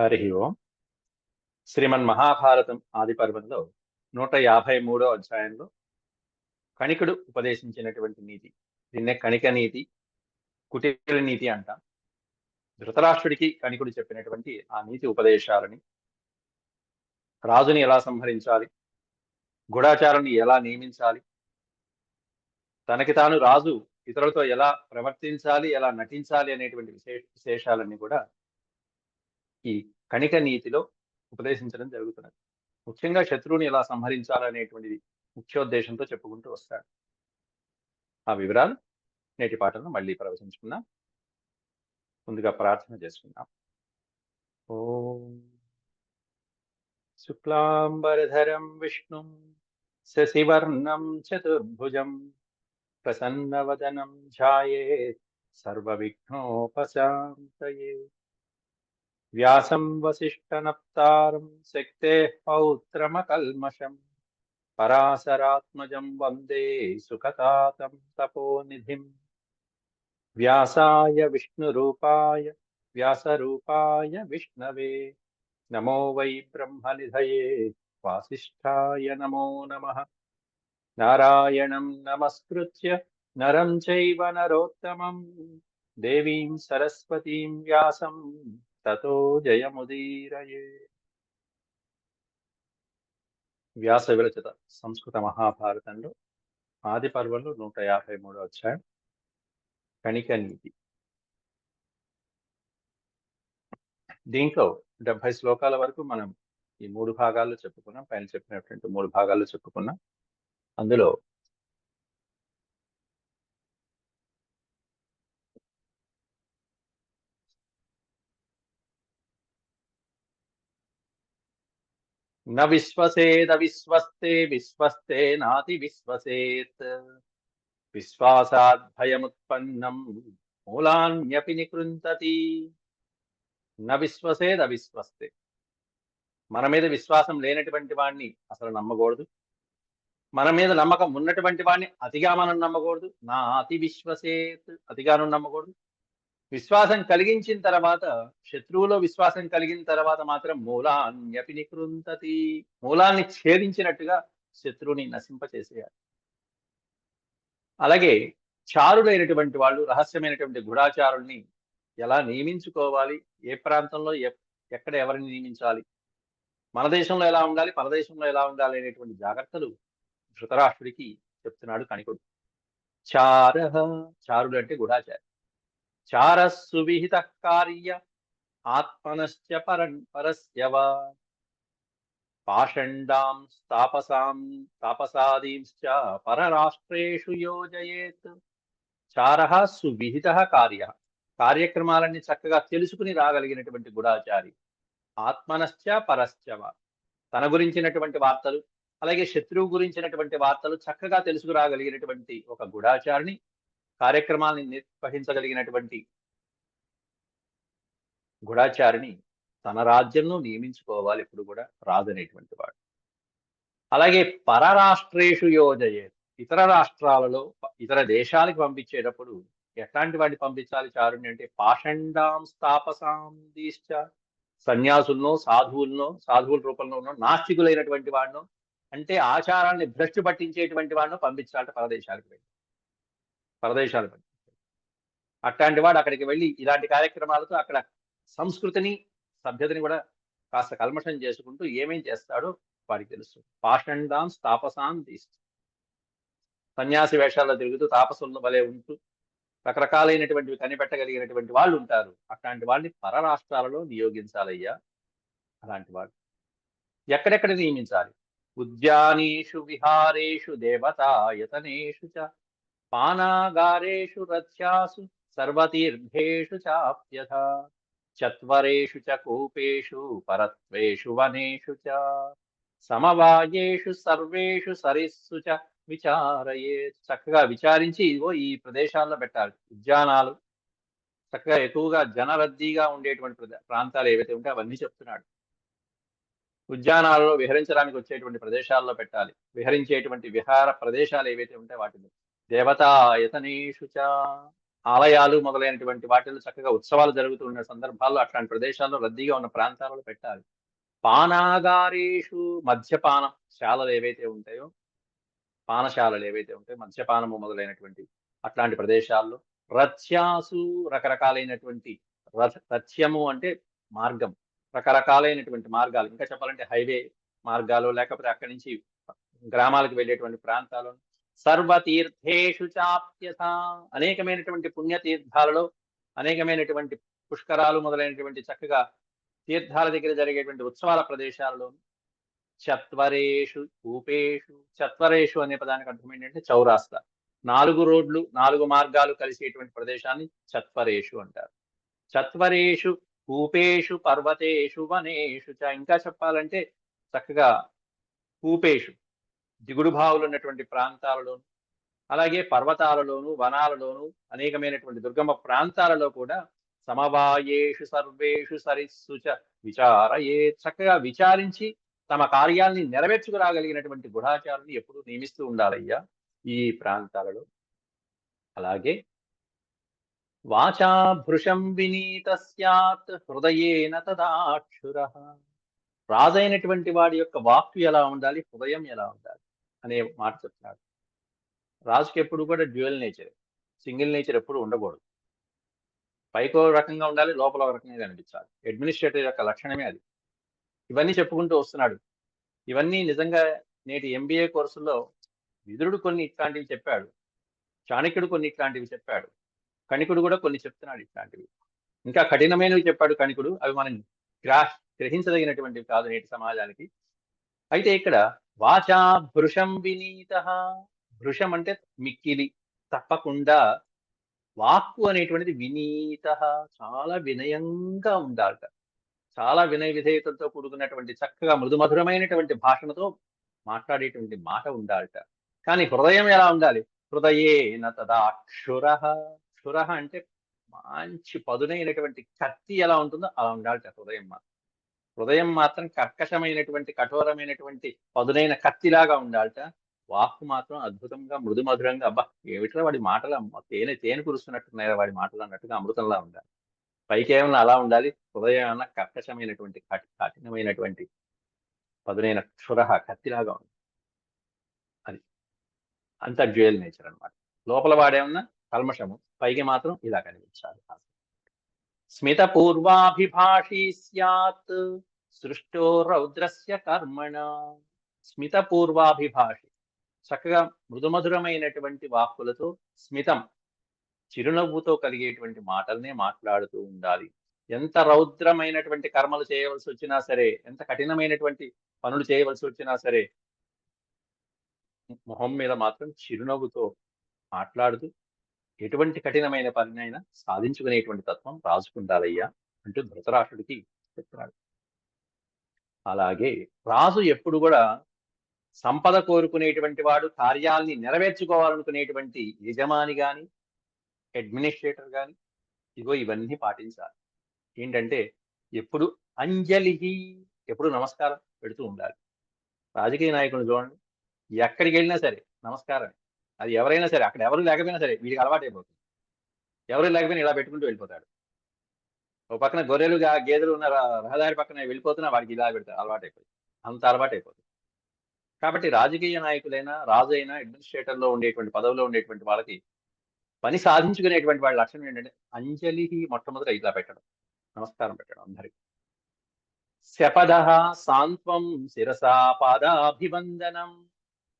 హరి ఓం. శ్రీమన్ మహాభారతం ఆది పర్వంలో నూట యాభై మూడో అధ్యాయంలో కణికుడు ఉపదేశించినటువంటి నీతి. దీన్నే కణిక నీతి కుటీర నీతి అంట. ధృతరాష్ట్రుడికి కణికుడు చెప్పినటువంటి ఆ నీతి ఉపదేశాలని రాజుని ఎలా సంహరించాలి? గుడాచారాన్ని ఎలా నియమించాలి? తనకి తాను రాజు ఇతరులతో ఎలా ప్రవర్తించాలి ఎలా నటించాలి అనేటువంటి విశేష విశేషాలన్నీ కూడా ఈ కణిక నీతిలో ఉపదేశించడం జరుగుతున్నది. ముఖ్యంగా శత్రువుని ఎలా సంహరించాలనేటువంటిది ముఖ్యోద్దేశంతో చెప్పుకుంటూ వస్తాడు. ఆ వివరాలు నేటి పాటలను మళ్ళీ ప్రవచించుకుందాం ముందుగా ప్రార్థన చేసుకుందాం. ఓం శుక్లాంబరధరం విష్ణుం శశివర్ణం చతుర్భుజం ప్రసన్నవదనం ఝాయేత్ సర్వవిఘ్నోపశాంతయే. వ్యాసం వసిష్ఠనప్తారం శక్తే పౌత్రమకల్మషం. పరాశరాత్మజం వందే సుఖతాతం తపోనిధిం వ్యాసాయ విష్ణురూపాయ వ్యాసరూపాయ విష్ణవే. నమో వై బ్రహ్మనిధయే వాసిష్ఠాయ నమో నమ. నారాయణం నమస్కృత్య నరం చైవ నరోత్తమం. దేవీం సరస్వతీం వ్యాసం తతో జయముదీరయే eh. వ్యాస విరచిత సంస్కృత మహాభారతంలో ఆది పర్వంలో నూట యాభై మూడు అధ్యాయం కణిక నీతి. దీంట్లో డెబ్బై శ్లోకాల వరకు మనం ఈ మూడు భాగాల్లో చెప్పుకున్నాం పైన చెప్పినటువంటి మూడు భాగాల్లో చెప్పుకున్నాం. అందులో న విశ్వసేద విశ్వస్తే విశ్వస్తే నాతి విశ్వసేత్ విశ్వాసాద్ భయముత్పన్నం మూలాన్యపి నికృంతతి న విశ్వసేద విశ్వస్తే మన మీద విశ్వాసం లేనటువంటి వాడిని అసలు నమ్మకూడదు. మన మీద నమ్మకం ఉన్నటువంటి వాడిని అతిగా మనం నమ్మకూడదు. నా అతి విశ్వసేత్ అతిగాను నమ్మకూడదు. విశ్వాసం కలిగించిన తర్వాత శత్రువులో విశ్వాసం కలిగిన తర్వాత మాత్రం మూలాన్యపి నికృంతతి. మూలాన్ని ఛేదించినట్టుగా శత్రువుని నశింపచేసేయాలి. అలాగే చారుడైనటువంటి వాళ్ళు రహస్యమైనటువంటి గుడాచారుల్ని ఎలా నియమించుకోవాలి? ఏ ప్రాంతంలో ఎక్కడ ఎవరిని నియమించాలి? మన దేశంలో ఎలా ఉండాలి? పరదేశంలో ఎలా ఉండాలి? అనేటువంటి జాగ్రత్తలు ధృతరాష్ట్రుడికి చెప్తున్నాడు కణికుడు చార చారుడు అంటే గుడాచారి. చారస్సువిహిత కార్య ఆత్మనశ్చ పరం పరస్యవ పాషండాం తాపసాం తాపసాదీంశ్చ పరరాష్ట్రేషు యోజయేత్ చార సువిహిత కార్య కార్యక్రమాలన్నీ చక్కగా తెలుసుకుని రాగలిగినటువంటి గుడాచారి। ఆత్మనశ్చ పరశ్చవ తన గురించినటువంటి వార్తలు అలాగే శత్రువు గురించినటువంటి వార్తలు చక్కగా తెలుసుకురాగలిగినటువంటి ఒక గుడాచారిని కార్యక్రమాల్ని నిర్వహించగలిగినటువంటి గుడాచారిని తన రాజ్యంలో నియమించుకోవాలి ఇప్పుడు కూడా రాదనేటువంటి వాడు. అలాగే పరరాష్ట్రేషు యోజయే ఇతర రాష్ట్రాలలో ఇతర దేశాలకు పంపించేటప్పుడు ఎట్లాంటి వాడిని పంపించాలి చారుణ్ణి అంటే పాషండాం స్థాపసాం దీశ్చ సన్యాసులను సాధువులను సాధువుల రూపంలో ఉన్న నాస్తికులైనటువంటి వాడిను అంటే ఆచారాన్ని భ్రష్టు పట్టించేటువంటి వాడినో పంపించాలంటే పరదేశాలకు వెళ్ళి. పరదేశాలు. అట్లాంటి వాడు అక్కడికి వెళ్ళి ఇలాంటి కార్యక్రమాలతో అక్కడ సంస్కృతిని సభ్యతని కూడా కాస్త కల్మషం చేసుకుంటూ ఏమేం చేస్తాడో వాడికి తెలుసు. పాషండాం తాపసాన్ తీస్తూ సన్యాసి వేషాల్లో తిరుగుతూ తాపసులను వలె ఉంటూ రకరకాలైనటువంటివి కనిపెట్టగలిగినటువంటి వాళ్ళు ఉంటారు. అట్లాంటి వాళ్ళని పరరాష్ట్రాలలో నియోగించాలయ్యా అలాంటి వాళ్ళు ఎక్కడెక్కడ నియమించాలి? ఉద్యానేషు విహారేషు దేవతాయతనేషు చ పానాగారేషు రథ్యాసు సర్వతీర్థేషు చాప్యథ చత్వరేషు చ కూపేషు పరత్వేషు వనేషు చ సమవాయేషు సర్వేషు సరిస్సు చ విచారయే. చక్కగా విచారించి ఇదిగో ఈ ప్రదేశాల్లో పెట్టాలి ఉద్యానాలు. చక్కగా ఎక్కువగా జనరద్దీగా ఉండేటువంటి ప్రాంతాలు ఏవైతే ఉంటే అవన్నీ చెప్తున్నాడు. ఉద్యానాలలో విహరించడానికి వచ్చేటువంటి ప్రదేశాల్లో పెట్టాలి. విహరించేటువంటి విహార ప్రదేశాలు ఏవైతే ఉంటే వాటిని. దేవతాయతనేషు చ. ఆలయాలు మొదలైనటువంటి వాటిల్లో చక్కగా ఉత్సవాలు జరుగుతున్న సందర్భాల్లో అట్లాంటి ప్రదేశాల్లో రద్దీగా ఉన్న ప్రాంతాలలో పెట్టాలి. పానాగారేషు మద్యపానం శాలలు ఏవైతే ఉంటాయో పానశాలలు ఏవైతే ఉంటాయో మద్యపానము మొదలైనటువంటి అట్లాంటి ప్రదేశాల్లో రథ్యాసు రకరకాలైనటువంటి రథ రథ్యము అంటే మార్గం. రకరకాలైనటువంటి మార్గాలు ఇంకా చెప్పాలంటే హైవే మార్గాలు లేకపోతే అక్కడి నుంచి గ్రామాలకు వెళ్ళేటువంటి ప్రాంతాలు సర్వతీర్థేషు చాప్యథ అనేకమైనటువంటి పుణ్యతీర్థాలలో అనేకమైనటువంటి పుష్కరాలు మొదలైనటువంటి చక్కగా తీర్థాల దగ్గర జరిగేటువంటి ఉత్సవాల ప్రదేశాలలో చత్వరేషు కూపేషు చత్వరేషు అనే పదానికి అర్థం ఏంటంటే చౌరాస్తా. నాలుగు రోడ్లు నాలుగు మార్గాలు కలిసేటువంటి ప్రదేశాన్ని చత్వరేషు అంటారు. చత్వరేషు కూపేషు పర్వతేషు వనేషు చ. ఇంకా చెప్పాలంటే చక్కగా కూపేషు దిగుడు బావులు ఉన్నటువంటి ప్రాంతాలలోను అలాగే పర్వతాలలోను వనాలలోను అనేకమైనటువంటి దుర్గమ ప్రాంతాలలో కూడా సమవాయేషు సర్వేషు సరిస్సు విచార విచారయే చక్కగా విచారించి తమ కార్యాల్ని నెరవేర్చుకురాగలిగినటువంటి గుడాచారుని ఎప్పుడూ నియమిస్తూ ఉండాలయ్యా ఈ ప్రాంతాలలో. అలాగే వాచా భృషం వినీత సత్ హృదయేన తదాక్షుర. రాజైనటువంటి వాడి యొక్క వాక్కు ఎలా ఉండాలి? హృదయం ఎలా ఉండాలి? అనే మాట చెప్తున్నాడు రాజుకి ఎప్పుడు కూడా డ్యూయల్ నేచర్. సింగిల్ నేచర్ ఎప్పుడు ఉండకూడదు. పైకో రకంగా ఉండాలి లోపల ఒక రకంగా కనిపించాలి. అడ్మినిస్ట్రేటర్ యొక్క లక్షణమే అది. ఇవన్నీ చెప్పుకుంటూ వస్తున్నాడు. ఇవన్నీ నిజంగా నేటి ఎంబీఏ కోర్సుల్లో విదురుడు కొన్ని ఇట్లాంటివి చెప్పాడు. చాణక్యుడు కొన్ని ఇట్లాంటివి చెప్పాడు. కణికుడు కూడా కొన్ని చెప్తున్నాడు ఇట్లాంటివి. ఇంకా కఠినమైనవి చెప్పాడు కణికుడు. అవి మనం గ్రా గ్రహించదగినటువంటివి కాదు నేటి సమాజానికి. అయితే ఇక్కడ వాచా భృషం వినీత. భృషం అంటే మిక్కిలి తప్పకుండా వాక్కు అనేటువంటిది వినీత. చాలా వినయంగా ఉండాలట. చాలా వినయ విధేయతలతో కూడుకున్నటువంటి చక్కగా మృదుమధురమైనటువంటి భాషణతో మాట్లాడేటువంటి మాట ఉండాలట. కానీ హృదయం ఎలా ఉండాలి? హృదయేన తదా క్షుర. క్షుర అంటే మంచి పదునైనటువంటి కత్తి ఎలా ఉంటుందో అలా ఉండాలట హృదయం మాత్రం. హృదయం మాత్రం కర్కశమైనటువంటి కఠోరమైనటువంటి పదునైన కత్తిలాగా ఉండాలట. వాక్కు మాత్రం అద్భుతంగా మృదు మధురంగా అబ్బా ఏమిట్రా వాడి మాటలు? తేనె తేనె కురుస్తున్నట్టున్నాయి వాడి మాటలు అన్నట్టుగా అమృతంలా ఉండాలి. పైకి ఏమన్నా అలా ఉండాలి? హృదయం ఏమన్నా కర్కశమైనటువంటి కఠి- కఠినమైనటువంటి పదునైన క్షుర కత్తిలాగా ఉంది అది అంత డ్యూయల్ నేచర్ అన్నమాట. లోపల వాడేమన్నా కల్మషము పైకి మాత్రం ఇలా కనిపించాలి. స్మిత పూర్వాభిభాషీ స్యాత్. సృష్టో రౌద్రస్య కర్మణ. స్మిత పూర్వాభిభాషి చక్కగా మృదుమధురమైనటువంటి వాక్కులతో స్మితం చిరునవ్వుతో కలిగేటువంటి మాటల్నే మాట్లాడుతూ ఉండాలి. ఎంత రౌద్రమైనటువంటి కర్మలు చేయవలసి వచ్చినా సరే ఎంత కఠినమైనటువంటి పనులు చేయవలసి వచ్చినా సరే మొహం మీద మాత్రం చిరునవ్వుతో మాట్లాడుతూ ఎటువంటి కఠినమైన పనినైనా సాధించుకునేటువంటి తత్వం రాజుకుండాలయ్యా అంటూ ధృతరాష్ట్రుడికి చెప్తున్నాడు. అలాగే రాజు ఎప్పుడు కూడా సంపద కోరుకునేటువంటి వాడు కార్యాల్ని నెరవేర్చుకోవాలనుకునేటువంటి యజమాని కానీ అడ్మినిస్ట్రేటర్ కానీ ఇగో ఇవన్నీ పాటించాలి. ఏంటంటే ఎప్పుడు అంజలిహి ఎప్పుడు నమస్కారం పెడుతూ ఉండాలి. రాజకీయ నాయకులు చూడండి ఎక్కడికి వెళ్ళినా సరే నమస్కారం అది ఎవరైనా సరే అక్కడ ఎవరు లేకపోయినా సరే వీడికి అలవాటైపోతుంది. ఎవరు లేకపోయినా ఇలా పెట్టుకుంటూ వెళ్ళిపోతాడు. ఓ పక్కన గొర్రెలుగా గేదెలు ఉన్న రహదారి పక్కన వెళ్ళిపోతున్నా వాడికి ఇలా పెడతారు అలవాటైపోతుంది అంత అలవాటైపోతుంది కాబట్టి రాజకీయ నాయకులైనా రాజు అయినా అడ్మినిస్ట్రేటర్లో ఉండేటువంటి పదవిలో ఉండేటువంటి వాళ్ళకి పని సాధించుకునేటువంటి వాళ్ళ లక్షణం ఏంటంటే అంజలి మొట్టమొదట ఇలా పెట్టడం. నమస్కారం పెట్టడం అందరికి. శపద సాంత్వం శిరసా పాదాభివందనం.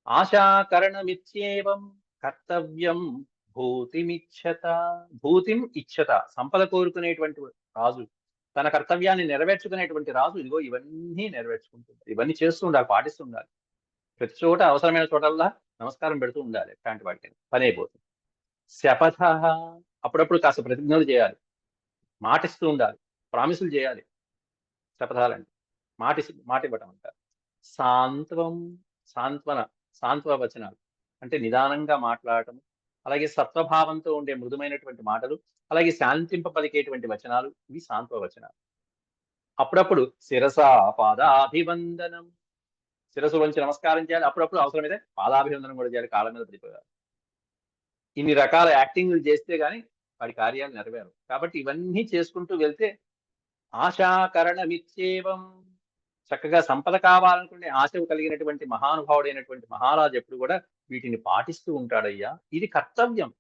ఆశాకరణమిత్యేవం కర్తవ్యం భూతిమిచ్చత భూతిం ఇచ్చత సంపద కోరుకునేటువంటి రాజు తన కర్తవ్యాన్ని నెరవేర్చుకునేటువంటి రాజు ఇదిగో ఇవన్నీ నెరవేర్చుకుంటుంది. ఇవన్నీ చేస్తూ ఉండాలి పాటిస్తూ ఉండాలి. ప్రతి చోట అవసరమైన చోటల్లా నమస్కారం పెడుతూ ఉండాలి ఇట్లాంటి వాటిని. పని అయిపోతుంది. శపథ అప్పుడప్పుడు కాస్త ప్రతిజ్ఞలు చేయాలి. మాటిస్తూ ఉండాలి. ప్రామిసులు చేయాలి. శపథాలండి మాటి మాట ఇవ్వటం అంటారు సాంత్వం సాంత్వన సాంత్వ వచనాలు అంటే నిదానంగా మాట్లాడటం అలాగే సత్వభావంతో ఉండే మృదుమైనటువంటి మాటలు అలాగే శాంతింప పలికేటువంటి వచనాలు ఇవి సాంత్వ వచనాలు. అప్పుడప్పుడు శిరస పాదాభివందనం. శిరసు వంచి నమస్కారం చేయాలి. అప్పుడప్పుడు అవసరమైతే పాదాభివందనం కూడా చేయాలి కాళ్ళ మీద పడిపోయాలి. ఇన్ని రకాల యాక్టింగ్లు చేస్తే కానీ వాడి కార్యాలు నెరవేరు కాబట్టి ఇవన్నీ చేసుకుంటూ వెళ్తే ఆశాకరణమిత్యేవం చక్కగా సంపద కావాలనుకునే ఆశ కలిగినటువంటి మహానుభావుడైనటువంటి మహారాజు ఎప్పుడు కూడా వీటిని పాటిస్తూ ఉంటాడయ్యా. ఇది కర్తవ్యం.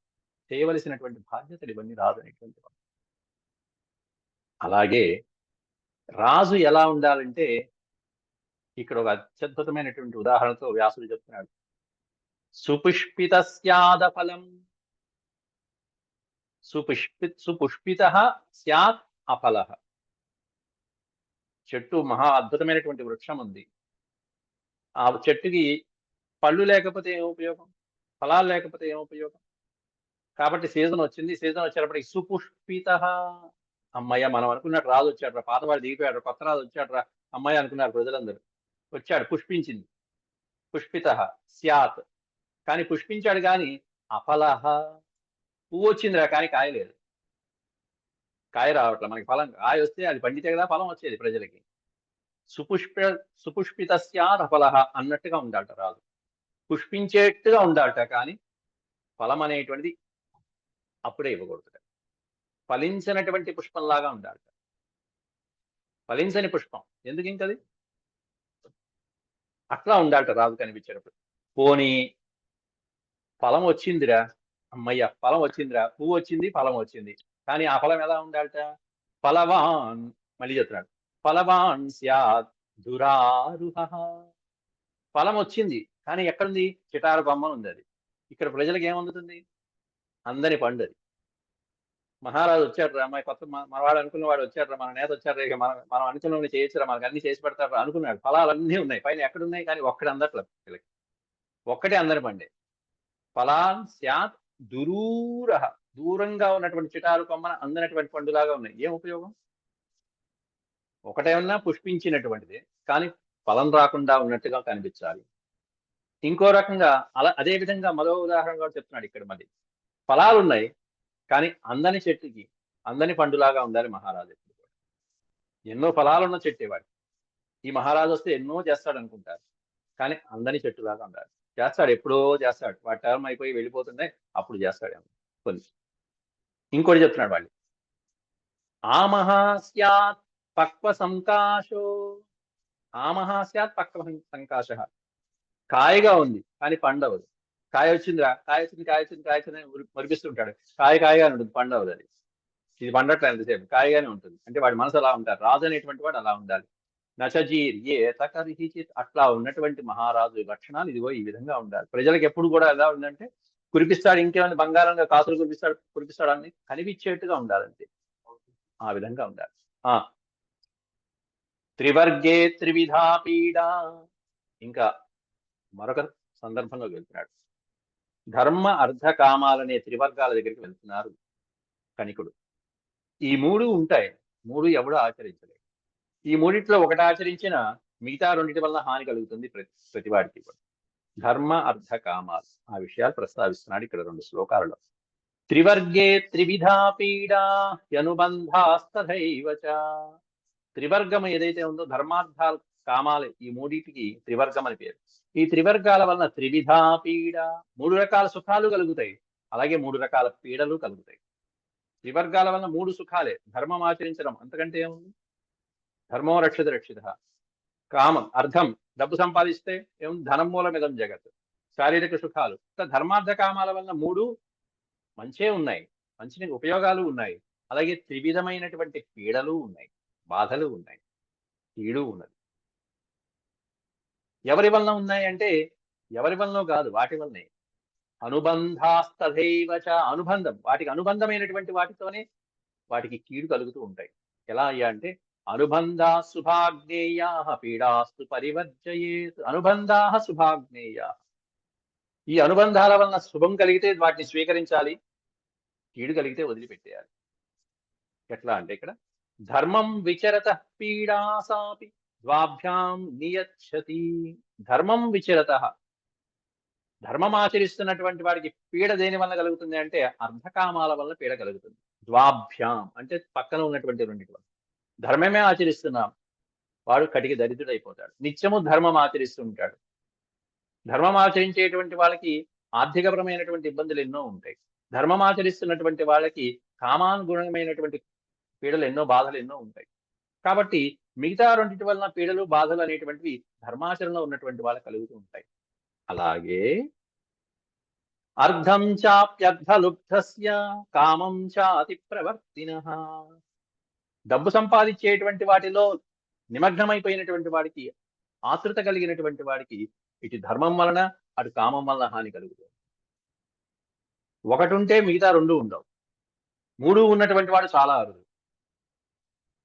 చేయవలసినటువంటి బాధ్యతలు ఇవన్నీ రాదు అనేటువంటి అలాగే రాజు ఎలా ఉండాలంటే ఇక్కడ ఒక అత్యద్భుతమైనటువంటి ఉదాహరణతో వ్యాసుడు చెప్తున్నాడు. సుపుష్పిత స్యాద ఫలం. సుపుష్పి సుపుష్పిత స్యాత్ అఫల. చెట్టు మహా అద్భుతమైనటువంటి వృక్షం ఉంది. ఆ చెట్టుకి పళ్ళు లేకపోతే ఏం ఉపయోగం? ఫలాలు లేకపోతే ఏం ఉపయోగం? కాబట్టి సీజన్ వచ్చింది. సీజన్ వచ్చేటప్పటికి సుపుష్పిత. అమ్మయ్య మనం అనుకున్నట్టు రాజు వచ్చాడు పాతవాడు దిగిపోయాడు కొత్త రాజు వచ్చాడు రా అమ్మాయి అనుకున్నారు ప్రజలందరూ. వచ్చాడు పుష్పించింది. పుష్పిత. స్యాత్. కానీ పుష్పించాడు కానీ అఫలహ పువ్వు వచ్చిందిరా కానీ కాయలేదు. కాయ రావట్లే మనకి ఫలం కాయ వస్తే అది పండితే కదా ఫలం వచ్చేది ప్రజలకి. సుపుష్ప సుపుష్పిత ఫల అన్నట్టుగా ఉండాలట రాజు. పుష్పించేట్టుగా ఉండాలట కానీ ఫలం అనేటువంటిది అప్పుడే ఇవ్వకూడదు ఫలించినటువంటి పుష్పంలాగా ఉండాలట. ఫలించని పుష్పం. ఎందుకు ఇంకది? అట్లా ఉండాలట రాజు కనిపించేటప్పుడు. పోనీ ఫలం వచ్చిందిరా అమ్మయ్య ఫలం వచ్చిందిరా పువ్వు వచ్చింది ఫలం వచ్చింది. కానీ ఆ ఫలం ఎలా ఉండాలట? ఫలవాన్ మళ్ళీ చెప్తున్నాడు. ఫలవాన్ స్యాత్ దురారుహ. ఫలం వచ్చింది కానీ ఎక్కడుంది? చిటారు బొమ్మను ఉంది అది. ఇక్కడ ప్రజలకు ఏమందుతుంది అందని పండు అది మహారాజు వచ్చాడు అమ్మాయి కొత్త మనవాడు అనుకున్న వాడు వచ్చాడు మన నేత వచ్చాడు ఇక మనం మనం అనుకున్న చేయొచ్చురా మనకు అన్ని చేసి పెడతారు అనుకున్నాడు. ఫలాలన్నీ ఉన్నాయి పైన ఎక్కడున్నాయి? కానీ ఒక్కటి అందట్లేదు వీళ్ళకి. ఒక్కటే అందరి పండే. ఫలాన్ స్యాత్ దురూర దూరంగా ఉన్నటువంటి చిటారు కొమ్మన అందనటువంటి పండులాగా ఉన్నాయి. ఏం ఉపయోగం? ఒకటేమన్నా పుష్పించినటువంటిది కానీ ఫలం రాకుండా ఉన్నట్టుగా కనిపించాలి. ఇంకో రకంగా అలా అదే విధంగా మరో ఉదాహరణ కూడా చెప్తున్నాడు ఇక్కడ మళ్ళీ. ఫలాలు ఉన్నాయి కానీ అందని చెట్టుకి అందని పండులాగా ఉండాలి మహారాజు. ఎప్పుడు కూడా ఎన్నో ఫలాలున్న చెట్టేవాడు ఈ మహారాజు వస్తే ఎన్నో చేస్తాడు అనుకుంటారు కానీ అందని చెట్టులాగా ఉండాలి. చేస్తాడు ఎప్పుడో చేస్తాడు. వాటి టర్మ్ అయిపోయి వెళ్ళిపోతుండే అప్పుడు చేస్తాడు. కొన్ని ఇంకోటి చెప్తున్నాడు వాళ్ళు ఆమహాస్యాత్ పక్వ సంకాశో ఆమహాస్యాత్ పక్వ సంకాశ కాయగా ఉంది కానీ పండవదు. కాయ వచ్చిందిరా కాయ వచ్చింది కాయ వచ్చింది కాయ వచ్చింది మురిపిస్తుంటాడు. కాయ కాయగానే ఉంటుంది పండవదు అది. ఇది పండట్లేదు ఎంతసేపు కాయగానే ఉంటుంది. అంటే వాడి మనసు అలా ఉంటారు రాజు అనేటువంటి వాడు అలా ఉండాలి. నచజీర్ ఏ తకరిచిత్ అట్లా ఉన్నటువంటి మహారాజు లక్షణాలు ఇదిగో ఈ విధంగా ఉండాలి. ప్రజలకు ఎప్పుడు కూడా ఎలా ఉందంటే కురిపిస్తాడు ఇంకేమైనా బంగారంగా కాసులు కురిపిస్తాడు కురిపిస్తాడు అని కనిపించేట్టుగా ఉండాలంతే. ఆ విధంగా ఉండాలి. ఆ. త్రివర్గే త్రివిధా పీడ. ఇంకా మరొక సందర్భంలో వెళ్తున్నాడు. ధర్మ అర్ధ కామాలనే త్రివర్గాల దగ్గరికి వెళ్తున్నారు కనికుడు ఈ మూడు ఉంటాయి. మూడు ఎవడు ఆచరించలేదు ఈ మూడిట్లో ఒకటి ఆచరించిన మిగతా రెండింటి వల్ల హాని కలుగుతుంది ప్రతి ప్రతివాడికి కూడా. ధర్మ అర్ధ కామాలు ఆ విషయాలు ప్రస్తావిస్తున్నాడు ఇక్కడ రెండు శ్లోకాలలో. త్రివర్గే త్రివిధా పీడా అనుబంధాస్తథైవచ త్రివర్గం ఏదైతే ఉందో ధర్మార్థాలు కామాలు ఈ మూడింటికి త్రివర్గం అని పేరు. ఈ త్రివర్గాల వలన త్రివిధా పీడ మూడు రకాల సుఖాలు కలుగుతాయి. అలాగే మూడు రకాల పీడలు కలుగుతాయి. త్రివర్గాల వలన మూడు సుఖాలే. ధర్మం ఆచరించడం అంతకంటే ఏముంది? ధర్మో రక్షిత రక్షిత. కామం అర్థం డబ్బు సంపాదిస్తే ఏం ధనం మూలమిదం జగత్ శారీరక సుఖాలు. ధర్మార్థ కామాల వల్ల మూడు మంచే ఉన్నాయి. మంచి ఉపయోగాలు ఉన్నాయి. అలాగే త్రివిధమైనటువంటి పీడలు ఉన్నాయి. బాధలు ఉన్నాయి. కీడు ఉన్నది. ఎవరి వలన ఉన్నాయి అంటే ఎవరి వలన కాదు వాటి వల్లనే అనుబంధాస్తథైవచ అనుబంధం. వాటికి అనుబంధమైనటువంటి వాటితోనే వాటికి కీడు కలుగుతూ ఉంటాయి. ఎలా అయ్యా అంటే అనుబంధా శుభాగ్నేయా పీడాస్తు పరివర్జయేత్. అనుబంధా శుభాగ్నేయ ఈ అనుబంధాల వలన శుభం కలిగితే వాటిని స్వీకరించాలి. కీడు కలిగితే వదిలిపెట్టేయాలి. ఎట్లా అంటే ఇక్కడ ధర్మం విచరత పీడాసాపి ద్వాభ్యాం నియచ్చతి. ధర్మం విచరత. ధర్మం ఆచరిస్తున్నటువంటి వాడికి పీడ దేని వల్ల కలుగుతుంది అంటే అర్ధకామాల వల్ల పీడ కలుగుతుంది. ద్వాభ్యాం అంటే పక్కన ఉన్నటువంటి రెండింటి వల్ల ధర్మమే ఆచరిస్తున్నాం. వాడు కటికి దరిద్రుడైపోతాడు. నిత్యము ధర్మం ఆచరిస్తుంటాడు. ధర్మం ఆచరించేటువంటి వాళ్ళకి ఆర్థికపరమైనటువంటి ఇబ్బందులు ఎన్నో ఉంటాయి. ధర్మం ఆచరిస్తున్నటువంటి వాళ్ళకి కామానుగుణమైనటువంటి పీడలు ఎన్నో బాధలు ఎన్నో ఉంటాయి. కాబట్టి మిగతా రెండింటి వలన పీడలు బాధలు అనేటువంటివి ధర్మాచరణలో ఉన్నటువంటి వాళ్ళకి కలుగుతూ ఉంటాయి. అలాగే అర్ధం చాప్యర్థలుబ్ధస్య కామం చాతి ప్రవర్తిన డబ్బు సంపాదించేటువంటి వాటిలో నిమగ్నమైపోయినటువంటి వాడికి ఆతృత కలిగినటువంటి వాడికి ఇటు ధర్మం వలన అటు కామం వలన హాని కలుగుతుంది. ఒకటి ఉంటే మిగతా రెండు ఉండవు. మూడు ఉన్నటువంటి వాడు చాలా అరుదు.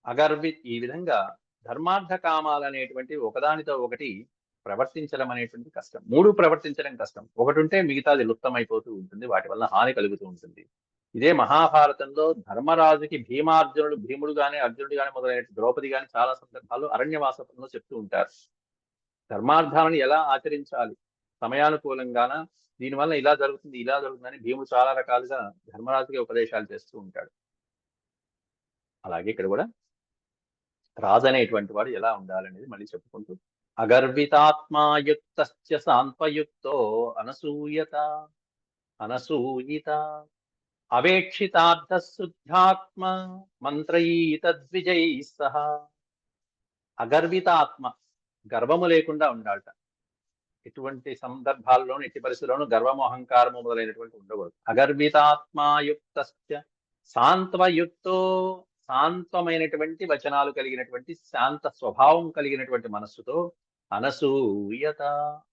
అగర్వి ఈ విధంగా ధర్మార్థ కామాలు అనేటువంటి ఒకదానితో ఒకటి ప్రవర్తించడం అనేటువంటి కష్టం. మూడు ప్రవర్తించడం కష్టం. ఒకటి ఉంటే మిగతాది లుప్తమైపోతూ ఉంటుంది వాటి వల్ల హాని కలుగుతూ ఉంటుంది. ఇదే మహాభారతంలో ధర్మరాజుకి భీమార్జునుడు భీముడు గాని అర్జునుడు గాని మొదలైన ద్రౌపది గాని చాలా సందర్భాల్లో అరణ్యవాసంలో చెప్తూ ఉంటారు. ధర్మార్థాలను ఎలా ఆచరించాలి? సమయానుకూలంగాన? దీనివల్ల ఇలా జరుగుతుంది ఇలా జరుగుతుందని భీముడు చాలా రకాలుగా ధర్మరాజుకి ఉపదేశాలు చేస్తూ ఉంటాడు. అలాగే ఇక్కడ కూడా రాజు అనేటువంటి వాడు ఎలా ఉండాలనేది మళ్ళీ చెప్పుకుంటూ అగర్వితాత్మాయుక్త సాంపయుక్తో అనసూయత అనసూయిత. అవేక్షితార్థ శుద్ధాత్మ మంత్రయీతద్విజై సహ. అగర్వితాత్మ గర్వము లేకుండా ఉండాలట. ఎటువంటి సందర్భాల్లోనూ ఎట్టి పరిస్థితుల్లోనూ గర్వము అహంకారము మొదలైనటువంటి ఉండకూడదు. అగర్వితాత్మాయుక్త సాంత్వయుక్తో శాంతమైనటువంటి వచనాలు కలిగినటువంటి శాంత స్వభావం కలిగినటువంటి మనస్సుతో అనసూయత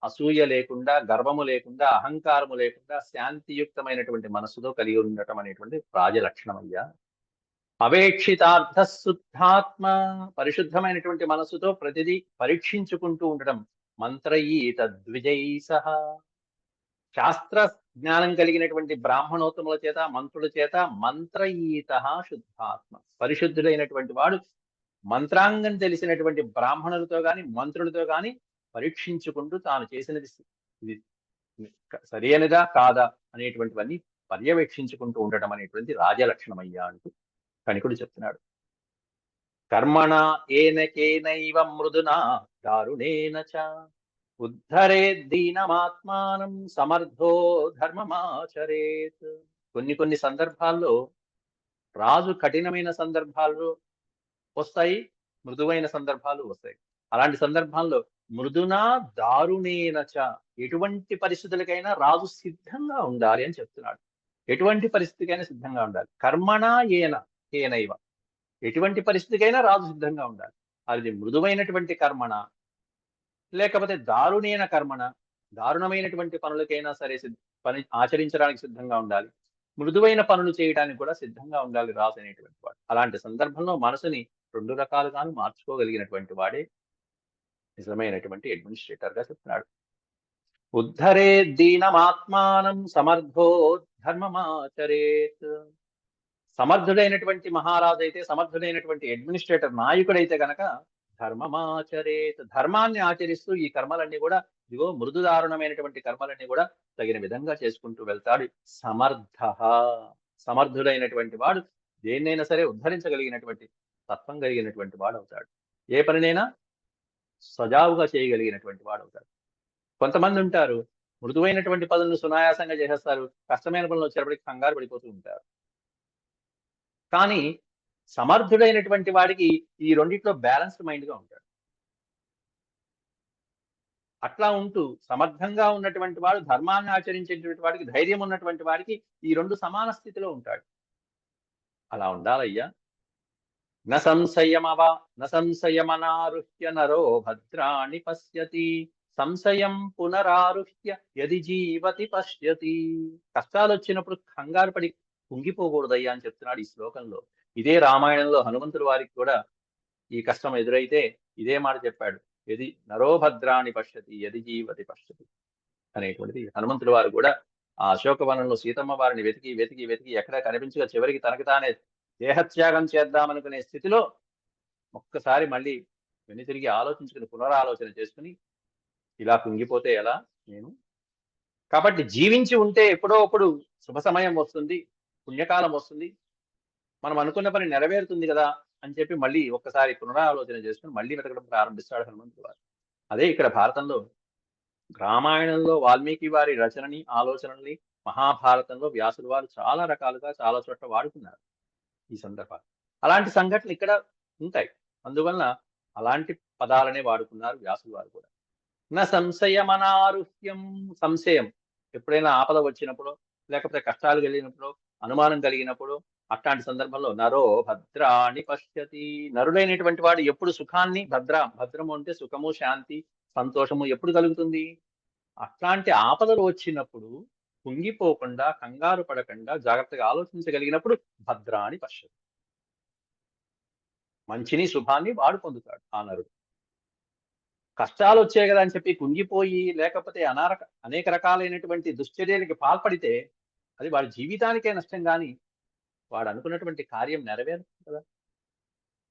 అసూయ లేకుండా గర్వము లేకుండా అహంకారము లేకుండా శాంతియుక్తమైనటువంటి మనసుతో కలిగి ఉండటం అనేటువంటి రాజలక్షణమయ్యా అవేక్షితార్థ శుద్ధాత్మ పరిశుద్ధమైనటువంటి మనస్సుతో ప్రతిదీ పరీక్షించుకుంటూ ఉండటం మంత్రయీ తద్విజై సహ. శాస్త్ర జ్ఞానం కలిగినటువంటి బ్రాహ్మణోత్తముల చేత మంత్రుల చేత మంత్రయీత శుద్ధాత్మ. పరిశుద్ధుడైనటువంటి వాడు మంత్రాంగం తెలిసినటువంటి బ్రాహ్మణులతో గాని మంత్రులతో కానీ పరీక్షించుకుంటూ తాను చేసినది ఇది సరైనదా కాదా అనేటువంటివన్నీ పర్యవేక్షించుకుంటూ ఉండటం అనేటువంటి రాజలక్షణమయ్యా అంటూ కణికుడు చెప్తున్నాడు. కర్మణ ఏనకేనైవ మృదునా దారుణేన చ ఉద్ధరే దీనమాత్మానం సమర్థో ధర్మమాచరేత్. కొన్ని కొన్ని సందర్భాల్లో రాజు కఠినమైన సందర్భాల్లో వస్తాయి మృదువైన సందర్భాలు వస్తాయి. అలాంటి సందర్భాల్లో మృదునా దారుణేనచ ఎటువంటి పరిస్థితులకైనా రాజు సిద్ధంగా ఉండాలి అని చెప్తున్నాడు. ఎటువంటి పరిస్థితికైనా సిద్ధంగా ఉండాలి. కర్మణ ఏన ఏనైవ. ఎటువంటి పరిస్థితికైనా రాజు సిద్ధంగా ఉండాలి. అది మృదువైనటువంటి కర్మణ లేకపోతే దారుణైన కర్మణ దారుణమైనటువంటి పనులకైనా సరే పని ఆచరించడానికి సిద్ధంగా ఉండాలి. మృదువైన పనులు చేయడానికి కూడా సిద్ధంగా ఉండాలి రాజు అనేటువంటి వాడు. అలాంటి సందర్భంలో మనసుని రెండు రకాలుగాను మార్చుకోగలిగినటువంటి వాడే నిజమైనటువంటి అడ్మినిస్ట్రేటర్గా చెప్తున్నాడు. ఉద్ధరే దీనమాత్మానం సమర్థో ధర్మమాచరేత్. సమర్థుడైనటువంటి మహారాజు అయితే సమర్థుడైనటువంటి అడ్మినిస్ట్రేటర్ నాయకుడైతే గనక ధర్మమాచరేత్. ధర్మాన్ని ఆచరిస్తూ ఈ కర్మలన్నీ కూడా ఇదిగో మృదు దారుణమైనటువంటి కర్మలన్నీ కూడా తగిన విధంగా చేసుకుంటూ వెళ్తాడు. సమర్థ. సమర్థుడైనటువంటి వాడు దేన్నైనా సరే ఉద్ధరించగలిగినటువంటి తత్వం కలిగినటువంటి వాడు అవుతాడు ఏ పనినైనా సజావుగా చేయగలిగినటువంటి వాడు అవుతాడు కొంతమంది ఉంటారు మృదువైనటువంటి పనులను సునాయాసంగా చేసేస్తారు కష్టమైన పనులు వచ్చేటప్పటికి కంగారు పడిపోతూ ఉంటారు. కానీ సమర్థుడైనటువంటి వాడికి ఈ రెండిట్లో బ్యాలెన్స్డ్ మైండ్గా ఉంటాడు. అట్లా ఉంటూ సమర్థంగా ఉన్నటువంటి వాడు ధర్మాన్ని ఆచరించేటువంటి వాడికి ధైర్యం ఉన్నటువంటి వాడికి ఈ రెండు సమాన స్థితిలో ఉంటాడు. అలా ఉండాలయ్యా. న సంశయమవ న సంశయమనారుహ్య నరో భద్రాణి పశ్యతి సంశయం పునరారుహ్య యది జీవతి పశ్యతి కష్టాలు వచ్చినప్పుడు కంగారు పడి కుంగిపోకూడదయ్యా అని చెప్తున్నాడు ఈ శ్లోకంలో. ఇదే రామాయణంలో హనుమంతుడు వారికి కూడా ఈ కష్టం ఎదురైతే ఇదే మాట చెప్పాడు. ఎది నరోభద్రాన్ని పశ్యతి ఎది జీవతి పశ్యతి అనేటువంటిది హనుమంతుడు వారు కూడా ఆ అశోకవనంలో సీతమ్మ వారిని వెతికి వెతికి వెతికి ఎక్కడ కనిపించగా చివరికి తనకి తానే దేహత్యాగం చేద్దామనుకునే స్థితిలో ఒక్కసారి మళ్ళీ వెను తిరిగి ఆలోచించుకుని పునరాలోచన చేసుకుని ఇలా కుంగిపోతే ఎలా? నేను? కాబట్టి జీవించి ఉంటే ఎప్పుడో అప్పుడు శుభ సమయం వస్తుంది పుణ్యకాలం వస్తుంది. మనం అనుకున్న పని నెరవేరుతుంది కదా అని చెప్పి మళ్ళీ ఒక్కసారి పునరాలోచన చేసుకుని మళ్ళీ వెతకడం ప్రారంభిస్తాడు హనుమంతుడు వారు అదే ఇక్కడ భారతంలో రామాయణంలో వాల్మీకి వారి రచనని ఆలోచనల్ని మహాభారతంలో వ్యాసులు వారు చాలా రకాలుగా చాలా చోట్ల వాడుకున్నారు. ఈ సందర్భాలు. అలాంటి సంఘటనలు ఇక్కడ ఉంటాయి. అందువలన అలాంటి పదాలనే వాడుకున్నారు వ్యాసులు వారు కూడా. నా సంశయమనారుహ్యం సంశయం. ఎప్పుడైనా ఆపద వచ్చినప్పుడు లేకపోతే కష్టాలు కలిగినప్పుడు అనుమానం కలిగినప్పుడు అట్లాంటి సందర్భంలో నరో భద్రాణి పశ్యతి. నరుడైనటువంటి వాడు ఎప్పుడు సుఖాన్ని భద్ర భద్రము అంటే సుఖము శాంతి సంతోషము ఎప్పుడు కలుగుతుంది? అట్లాంటి ఆపదలు వచ్చినప్పుడు కుంగిపోకుండా కంగారు పడకుండా జాగ్రత్తగా ఆలోచించగలిగినప్పుడు భద్రాని పశ్యతి మంచిని శుభాన్ని వాడు పొందుతాడు ఆ నరుడు. కష్టాలు వచ్చాయి కదా అని చెప్పి కుంగిపోయి లేకపోతే అనారక అనేక రకాలైనటువంటి దుశ్చర్యలకి పాల్పడితే అది వాడి జీవితానికే నష్టం కానీ వాడు అనుకున్నటువంటి కార్యం నెరవేరు కదా.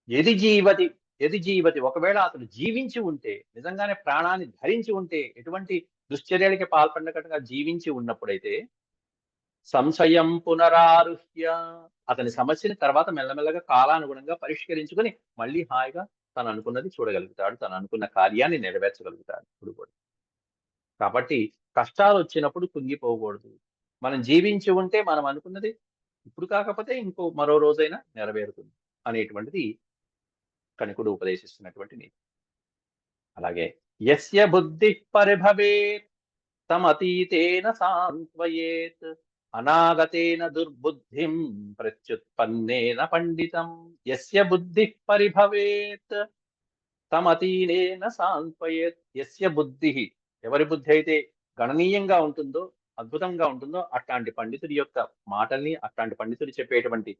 ఎది జీవతి ఎది జీవతి? ఒకవేళ అతను జీవించి ఉంటే నిజంగానే ప్రాణాన్ని ధరించి ఉంటే ఎటువంటి దుశ్చర్యలకి పాల్పడకుండా జీవించి ఉన్నప్పుడైతే సంశయం పునరారుహ్య. అతని సమస్యని తర్వాత మెల్లమెల్లగా కాలానుగుణంగా పరిష్కరించుకొని మళ్ళీ హాయిగా తను అనుకున్నది చూడగలుగుతాడు తను అనుకున్న కార్యాన్ని నెరవేర్చగలుగుతాడు ఇప్పుడు కూడా. కాబట్టి కష్టాలు వచ్చినప్పుడు కుంగిపోకూడదు. మనం జీవించి ఉంటే మనం అనుకున్నది ఇప్పుడు కాకపోతే ఇంకో మరో రోజైనా నెరవేరుతుంది అనేటువంటిది కణికుడు ఉపదేశిస్తున్నటువంటి నీతి. అలాగే యస్య బుద్ధి పరిభవేత్ తమతీతేన సాంత్వయేత్ అనాగతేన దుర్బుద్ధిం ప్రత్యుత్పన్నేన పండితం యస్య బుద్ధి పరిభవేత్ తమతీనేన సాంత్వయేత్ యస్య బుద్ధి ఎవరి బుద్ధి అయితే గణనీయంగా ఉంటుందో అద్భుతంగా ఉంటుందో అట్లాంటి పండితుడి యొక్క మాటల్ని అట్లాంటి పండితుడు చెప్పేటువంటి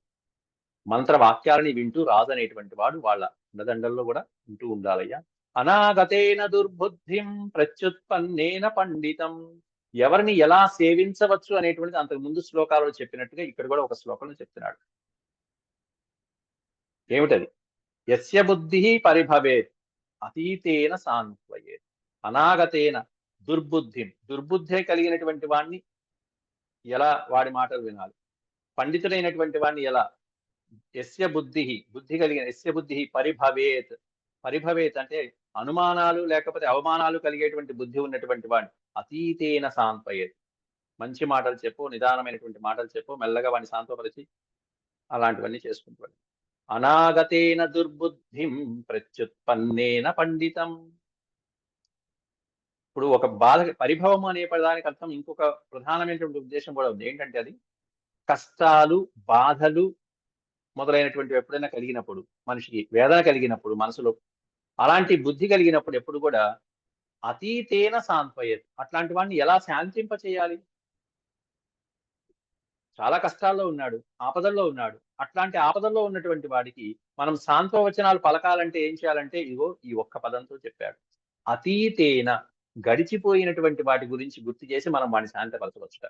మంత్ర వాక్యాలని వింటూ రాజనేటువంటి వాడు వాళ్ళ అండదండల్లో కూడా వింటూ ఉండాలయ్యా. అనాగతేన దుర్బుద్ధిం ప్రత్యుత్పన్నేన పండితం. ఎవరిని ఎలా సేవించవచ్చు అనేటువంటిది అంతకు ముందు శ్లోకాలలో చెప్పినట్టుగా ఇక్కడ కూడా ఒక శ్లోకంలో చెప్తున్నాడు. ఏమిటది? యస్య బుద్ధి పరిభవేత్ అతీతేన సాంత్వయేత్ అనాగతేన దుర్బుద్ధిం దుర్బుద్ధి కలిగినటువంటి వాణ్ణి ఎలా వాడి మాటలు వినాలి? పండితుడైనటువంటి వాణ్ణి ఎలా? యస్య బుద్ధి బుద్ధి కలిగిన యస్య బుద్ధి పరిభవేత్. పరిభవేత్ అంటే అనుమానాలు లేకపోతే అవమానాలు కలిగేటువంటి బుద్ధి ఉన్నటువంటి వాడిని అతీతేన సాంత్వయేత్ మంచి మాటలు చెప్పు నిదానమైనటువంటి మాటలు చెప్పు మెల్లగా వాడిని శాంతపరిచి అలాంటివన్నీ చేసుకుంటాడు. అనాగతేన దుర్బుద్ధిం ప్రత్యుత్పన్నేన పండితం. ఇప్పుడు ఒక బాధ పరిభవం అనే పదానికి అర్థం ఇంకొక ప్రధానమైనటువంటి ఉద్దేశం కూడా ఉంది. ఏంటంటే అది కష్టాలు బాధలు మొదలైనటువంటివి ఎప్పుడైనా కలిగినప్పుడు మనిషికి వేదన కలిగినప్పుడు మనసులో అలాంటి బుద్ధి కలిగినప్పుడు ఎప్పుడు కూడా అతీతేన సాంత్వయత్. అట్లాంటి వాడిని ఎలా శాంతింప చేయాలి చాలా కష్టాల్లో ఉన్నాడు ఆపదల్లో ఉన్నాడు. అట్లాంటి ఆపదల్లో ఉన్నటువంటి వాడికి మనం సాంత్వవచనాలు పలకాలంటే ఏం చేయాలంటే ఇగో ఈ ఒక్క పదంతో చెప్పాడు. అతీతేన గడిచిపోయినటువంటి వాటి గురించి గుర్తు చేసి మనం వాడిని శాంతపరచవచ్చు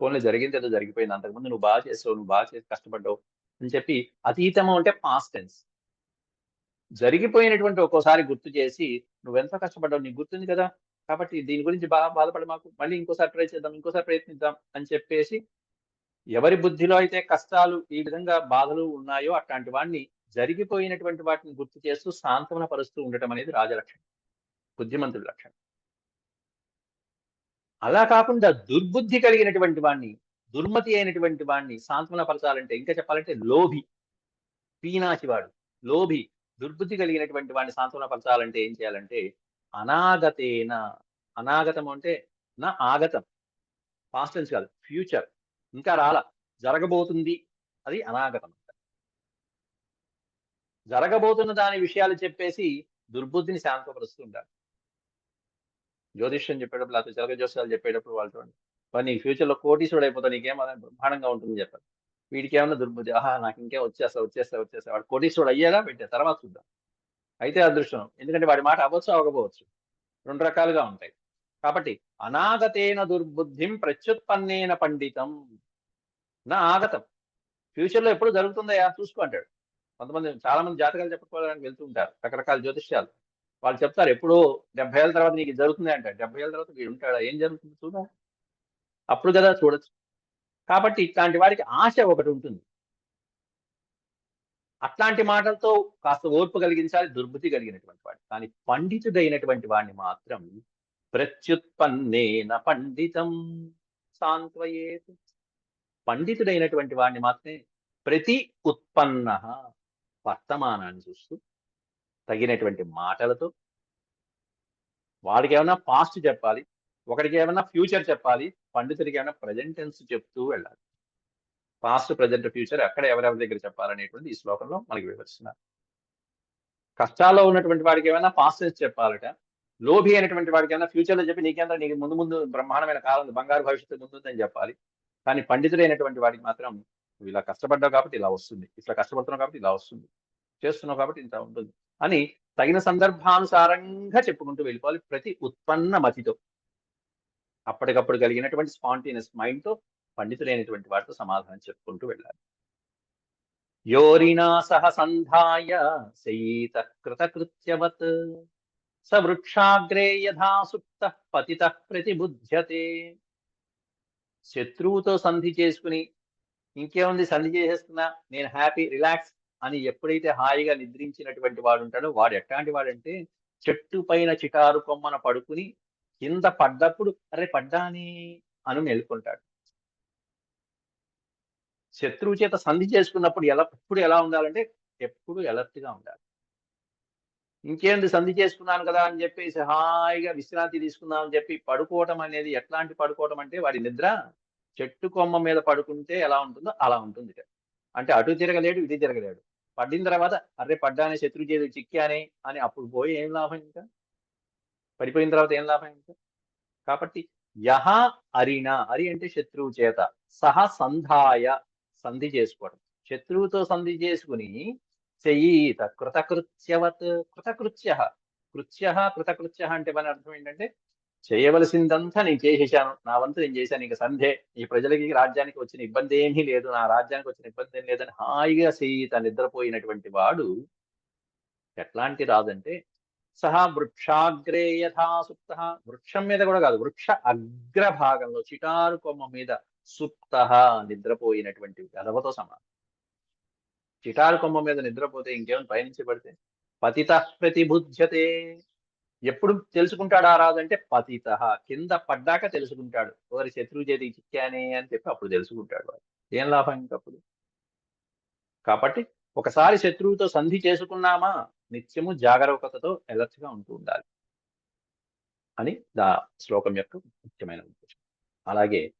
ఫోన్లో జరిగింది ఏదో జరిగిపోయింది అంతకుముందు నువ్వు బాగా చేసావు నువ్వు బాగా చేసి కష్టపడ్డావు అని చెప్పి అతీతము అంటే పాస్ట్ టెన్స్ జరిగిపోయినటువంటి ఒక్కోసారి గుర్తు చేసి నువ్వెంత కష్టపడ్డావు? నీకు గుర్తుంది కదా? కాబట్టి దీని గురించి బాగా బాధపడి మాకు మళ్ళీ ఇంకోసారి ట్రై చేద్దాం ఇంకోసారి ప్రయత్నిద్దాం అని చెప్పేసి ఎవరి బుద్ధిలో అయితే కష్టాలు ఈ విధంగా బాధలు ఉన్నాయో అట్లాంటి వాడిని జరిగిపోయినటువంటి వాటిని గుర్తు చేస్తూ సాంతవన పరుస్తూ ఉండటం అనేది రాజలక్షణం బుద్ధిమంతుడి లక్షణం. అలా కాకుండా దుర్బుద్ధి కలిగినటువంటి వాడిని దుర్మతి అయినటువంటి వాడిని సాంతవన పరచాలంటే ఇంకా చెప్పాలంటే లోభి పీనాచివాడు లోభి. దుర్బుద్ధి కలిగినటువంటి వాడిని సాంత్వన పరచాలంటే ఏం చేయాలంటే అనాగతేన అనాగతం అంటే నా ఆగతం. పాస్ట్ టెన్స్ కాదు ఫ్యూచర్ ఇంకా రాల. జరగబోతుంది. అది అనాగతం జరగబోతున్న దాని విషయాలు చెప్పేసి దుర్బుద్ధిని శాంతపరుస్తూ ఉంటారు జ్యోతిష్యం చెప్పేటప్పుడు లేకపోతే జరగ జోస్యాలు చెప్పేటప్పుడు వాళ్ళు చూడండి. మరి నీ ఫ్యూచర్లో కోటీసుడు అయిపోతా నీకేమో బ్రహ్మాండంగా ఉంటుంది చెప్పారు వీడికి ఏమన్నా దుర్బుద్ధి? ఆహా నాకు ఇంకే వచ్చేస్తా వచ్చేస్తా వచ్చేస్తా. వాడు కోటీశ్వరుడు అయ్యేలా పెట్టే తర్వాత చూద్దాం. అయితే అదృష్టం. ఎందుకంటే వాడి మాట అవ్వచ్చు అవ్వకపోవచ్చు. రెండు రకాలుగా ఉంటాయి. కాబట్టి అనాగతేన దుర్బుద్ధిం ప్రత్యుత్పన్నేన పండితం. నా ఆగతం. ఫ్యూచర్లో ఎప్పుడు జరుగుతుందయా చూసుకో అంటాడు. కొంతమంది చాలా మంది జాతకాలు చెప్పుకోవడానికి వెళ్తూ ఉంటారు. రకరకాల జ్యోతిష్యాలు. వాళ్ళు చెప్తారు ఎప్పుడు డెబ్బై ఏళ్ళ తర్వాత నీకు జరుగుతుంది అంటారు. డెబ్బై ఏళ్ళ తర్వాత వీడు ఉంటాడా? ఏం జరుగుతుంది చూడ. అప్పుడు కదా చూడొచ్చు. కాబట్టి ఇట్లాంటి వారికి ఆశ ఒకటి ఉంటుంది. అట్లాంటి మాటలతో కాస్త ఓర్పు కలిగించాలి దుర్బుద్ధి కలిగినటువంటి వాడు. కానీ పండితుడైనటువంటి వాడిని మాత్రం ప్రత్యుత్పన్నేన పండితం సాంత్వయేత్. పండితుడైనటువంటి వాడిని మాత్రమే ప్రతి ఉత్పన్న వర్తమానాన్ని చూస్తూ తగినటువంటి మాటలతో వాడికి ఏమైనా పాస్ట్ చెప్పాలి ఒకడికి ఏమైనా ఫ్యూచర్ చెప్పాలి పండితుడికి ఏమైనా ప్రజెంట్ టెన్స్ చెప్తూ వెళ్ళాలి. పాస్ట్ ప్రజెంట్ ఫ్యూచర్ ఎక్కడ ఎవరెవరి దగ్గర చెప్పాలనేటువంటి ఈ శ్లోకంలో మనకి వివరిస్తున్నారు. కష్టాల్లో ఉన్నటువంటి వాడికి ఏమైనా పాస్ట్ టెన్స్ చెప్పాలట. లోభి అయినటువంటి వాడికి ఏమైనా ఫ్యూచర్లో చెప్పి నీకేంత నీకు ముందు ముందు బ్రహ్మాండమైన కాలం బంగారు భవిష్యత్తు ముందుందని చెప్పాలి. కానీ పండితుడైనటువంటి వాడికి మాత్రం నువ్వు ఇలా కష్టపడ్డావు కాబట్టి ఇలా వస్తుంది. ఇట్లా కష్టపడుతున్నావు కాబట్టి ఇలా వస్తుంది. చేస్తున్నావు కాబట్టి ఇంత ఉంటుంది. అని తగిన సందర్భానుసారంగా చెప్పుకుంటూ వెళ్ళిపోవాలి ప్రతి ఉత్పన్న మతితో. అప్పటికప్పుడు కలిగినటువంటి స్పాంటేనియస్ మైండ్తో పండితులైనటువంటి వారితో సమాధానం చెప్పుకుంటూ వెళ్ళాలి. యోరినా సహ సంధాయ శయీత కృతకృత్యవత్ స వృక్షాగ్రే యథా సుప్త పతిత ప్రతిబుధ్యతే. శత్రువుతో సంధి చేసుకుని ఇంకేముంది సంధి చేసేస్తున్నా నేను హ్యాపీ రిలాక్స్ అని ఎప్పుడైతే హాయిగా నిద్రించినటువంటి వాడు ఉంటాడో వాడు ఎట్లాంటి వాడంటే చెట్టు పైన చిటారు కొమ్మన పడుకుని కింద పడ్డప్పుడు అరే పడ్డాని అని మేల్కొంటాడు. శత్రువు చేత సంధి చేసుకున్నప్పుడు ఎలా ఎప్పుడు ఎలా ఉండాలంటే ఎప్పుడు ఎలర్ట్గా గా ఉండాలి. ఇంకేంది సంధి చేసుకున్నాను కదా అని చెప్పేసి హాయిగా విశ్రాంతి తీసుకుందాం అని చెప్పి పడుకోవటం అనేది ఎట్లాంటి పడుకోవటం అంటే వాడి నిద్ర చెట్టు కొమ్మ మీద పడుకుంటే ఎలా ఉంటుందో అలా ఉంటుంది అంటే అటు తిరగలేడు ఇటు తిరగలేడు. పడిన తర్వాత అరే పడ్డానే శత్రు చేతి చిక్కానే అని అప్పుడు పోయి ఏం లాభం ఇంకా? పడిపోయిన తర్వాత ఏం లాభం ఏంటో? కాబట్టి యహ అరిణ అరి అంటే శత్రువు చేత సహ సంధాయ సంధి చేసుకోవడం. శత్రువుతో సంధి చేసుకుని చెయ్యిత కృతకృత్యవత్ కృతకృత్య. కృత్య కృతకృత్య అంటే మన అర్థం ఏంటంటే చేయవలసిందంతా నేను చేసేసాను నా వంతు నేను చేశాను ఇక సంధే. ఈ ప్రజలకి రాజ్యానికి వచ్చిన ఇబ్బంది ఏమీ లేదు నా రాజ్యానికి వచ్చిన ఇబ్బంది ఏం లేదని హాయిగా సీత నిద్రపోయినటువంటి వాడు ఎట్లాంటి రాదంటే సహా వృక్షాగ్రే యథా సుప్త. వృక్షం మీద కూడా కాదు వృక్ష అగ్రభాగంలో చిటారు కొమ్మ మీద సుప్త నిద్రపోయినటువంటి గదవతో సమానం. చిటారు కొమ్మ మీద నిద్రపోతే ఇంకేమైనా పయనించి పడితే పతిత ప్రతిబుధ్యతే ఎప్పుడు తెలుసుకుంటాడు ఆ రాజు అంటే పతిత కింద పడ్డాక తెలుసుకుంటాడు. ఎవరి శత్రువు చేతికి చిక్కానే అని చెప్పి అప్పుడు తెలుసుకుంటాడు వాడు. ఏం లాభం ఇంకప్పుడు? కాబట్టి ఒకసారి శత్రువుతో సంధి చేసుకున్నామా? నిత్యము జాగరూకతతో ఎలర్ట్గా ఉంటూ ఉండాలి. అని దా శ్లోకం యొక్క ముఖ్యమైన ఉద్దేశం. అలాగే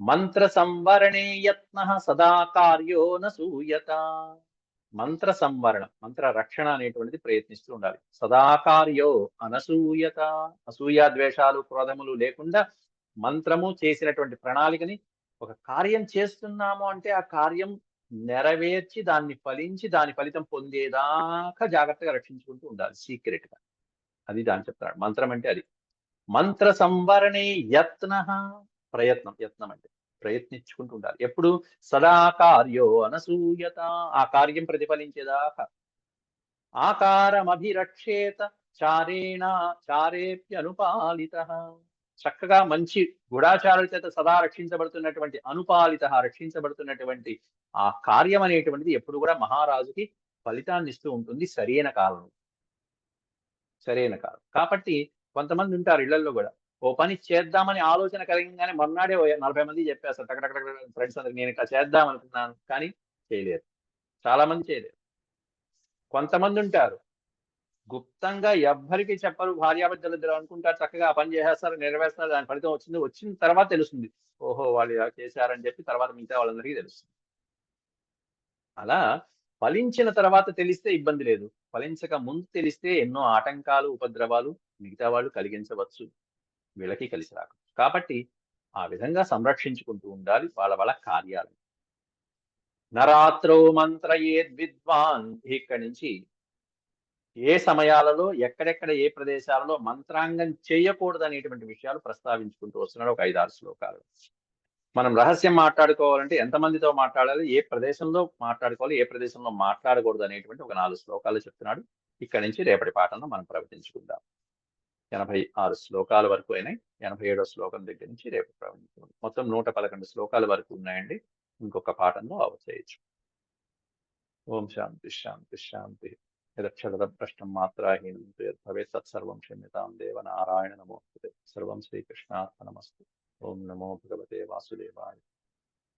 మంత్ర సంవరణే యత్న సదా కార్యో నూయత మంత్ర సంవరణం మంత్ర రక్షణ అనేటువంటిది ప్రయత్నిస్తూ ఉండాలి. సదాకార్యో అనసూయత అసూయ ద్వేషాలు క్రోధములు లేకుండా మంత్రము చేసినటువంటి ప్రణాళికని ఒక కార్యం చేస్తున్నాము అంటే ఆ కార్యం నెరవేర్చి దాన్ని ఫలించి దాని ఫలితం పొందేదాకా జాగ్రత్తగా రక్షించుకుంటూ ఉండాలి సీక్రెట్గా అది దాని చెప్తాడు. మంత్రం అంటే అది. మంత్ర సంవరణే యత్న ప్రయత్నం. యత్నం అంటే ప్రయత్నించుకుంటూ ఉండాలి. ఎప్పుడు? సదా కార్యో అనసూయత. ఆ కార్యం ప్రతిఫలించేదాకా. ఆకారమభిరక్షేత చారేణ చారేప్యనుపాలిత చక్కగా మంచి గుడాచారుల చేత సదా రక్షించబడుతున్నటువంటి అనుపాలిత రక్షించబడుతున్నటువంటి ఆ కార్యం అనేటువంటిది ఎప్పుడు కూడా మహారాజుకి ఫలితాన్ని ఇస్తూ ఉంటుంది సరైన కాలం సరైన కాలం. కాబట్టి కొంతమంది ఉంటారు ఇళ్ళలో కూడా ఓ పని చేద్దామని ఆలోచన కలిగగానే మొన్నాడే నలభై మంది చెప్పేస్తారు టకటక ఫ్రెండ్స్ అందరికి నేను ఇట్లా చేద్దాం అనుకున్నాను కానీ చేయలేరు చాలా మంది చేయలేరు కొంతమంది ఉంటారు గుప్తంగా ఎవ్వరికి చెప్పరు. భార్యాభర్తలు ఇద్దరు అనుకుంటారు చక్కగా ఆ పని చేసేస్తారు నెరవేరుస్తారు. దాని ఫలితం వచ్చింది. వచ్చిన తర్వాత తెలుస్తుంది. ఓహో వాళ్ళు ఇలా చేశారని చెప్పి తర్వాత మిగతా వాళ్ళందరికీ తెలుస్తుంది. అలా ఫలించిన తర్వాత తెలిస్తే ఇబ్బంది లేదు. ఫలించక ముందు తెలిస్తే ఎన్నో ఆటంకాలు ఉపద్రవాలు మిగతా వాళ్ళు కలిగించవచ్చు. వీళ్ళకి కలిసి రాక. కాబట్టి ఆ విధంగా సంరక్షించుకుంటూ ఉండాలి వాళ్ళ వాళ్ళ కార్యాలు. నరాత్రో మంత్రయేద్ విద్వాన్. ఇక్కడి నుంచి ఏ సమయాలలో ఎక్కడెక్కడ ఏ ప్రదేశాలలో మంత్రాంగం చేయకూడదు అనేటువంటి విషయాలు ప్రస్తావించుకుంటూ వస్తున్నాడు ఒక ఐదారు శ్లోకాలు. మనం రహస్యం మాట్లాడుకోవాలంటే ఎంతమందితో మాట్లాడాలి ఏ ప్రదేశంలో మాట్లాడుకోవాలి ఏ ప్రదేశంలో మాట్లాడకూడదు అనేటువంటి ఒక నాలుగు శ్లోకాలు చెప్తున్నాడు. ఇక్కడి నుంచి రేపటి పాఠంలో మనం ప్రవచించుకుందాం ఎనభై ఆరు శ్లోకాల వరకు అయినాయి. ఎనభై ఏడో శ్లోకం దగ్గర నుంచి రేపు ప్రవచించుకుందాం మొత్తం నూట పదకొండు శ్లోకాల వరకు ఉన్నాయండి. ఇంకొక పాఠంలో అవచేయచ్చు ఓం శాంతి శాంతి శాంతి. यदक्षरदभ्रष्टमात्राहीनम् तत्सर्वं क्षम्यतां देवनारायण नमोस्तुते सर्वं श्रीकृष्णात्मनमस्तु ॐ नमो भगवते वासुदेवाय।